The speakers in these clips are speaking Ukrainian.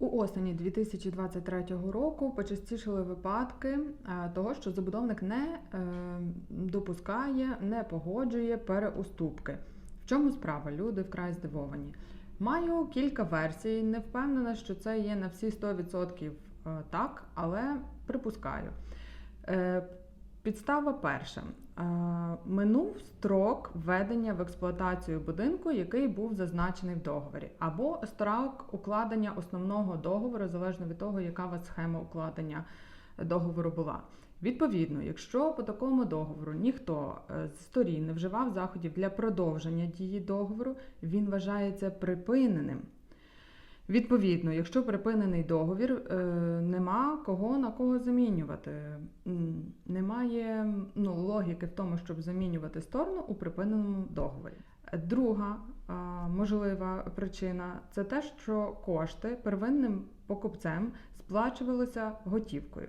У осені 2023 року почастішили випадки е, того, що забудовник не е, допускає, не погоджує переуступки. В чому справа? Люди вкрай здивовані. Маю кілька версій. Не впевнена, що це є на всі 100% е, так, але припускаю. Підстава перша. Минув строк введення в експлуатацію будинку, який був зазначений в договорі, або строк укладення основного договору, залежно від того, яка у вас схема укладення договору була. Відповідно, якщо по такому договору ніхто е, з сторін не вживав заходів для продовження дії договору, він вважається припиненим. Відповідно, якщо припинений договір, е, нема кого на кого замінювати. Немає ну, логіки в тому, щоб замінювати сторону у припиненому договорі. Друга можлива причина це те, що кошти первинним покупцем сплачувалися готівкою.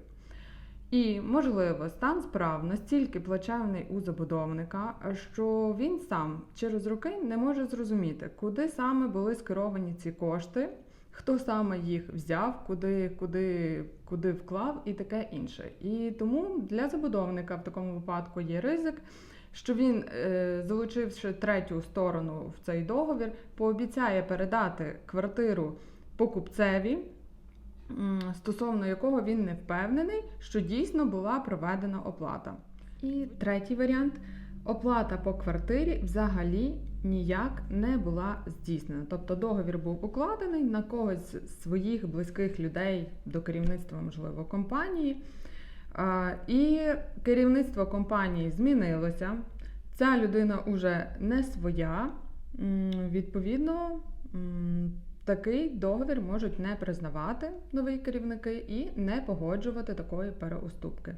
І, можливо, стан справ настільки плачевний у забудовника, що він сам через роки не може зрозуміти, куди саме були скеровані ці кошти, хто саме їх взяв, куди, куди, куди вклав і таке інше. І тому для забудовника в такому випадку є ризик, що він, е, залучивши третю сторону в цей договір, пообіцяє передати квартиру покупцеві стосовно якого він не впевнений, що дійсно була проведена оплата. І третій варіант оплата по квартирі взагалі ніяк не була здійснена. Тобто договір був укладений на когось з своїх близьких людей до керівництва, можливо, компанії. І керівництво компанії змінилося. Ця людина уже не своя. Відповідно, такий договір можуть не признавати нові керівники і не погоджувати такої переуступки.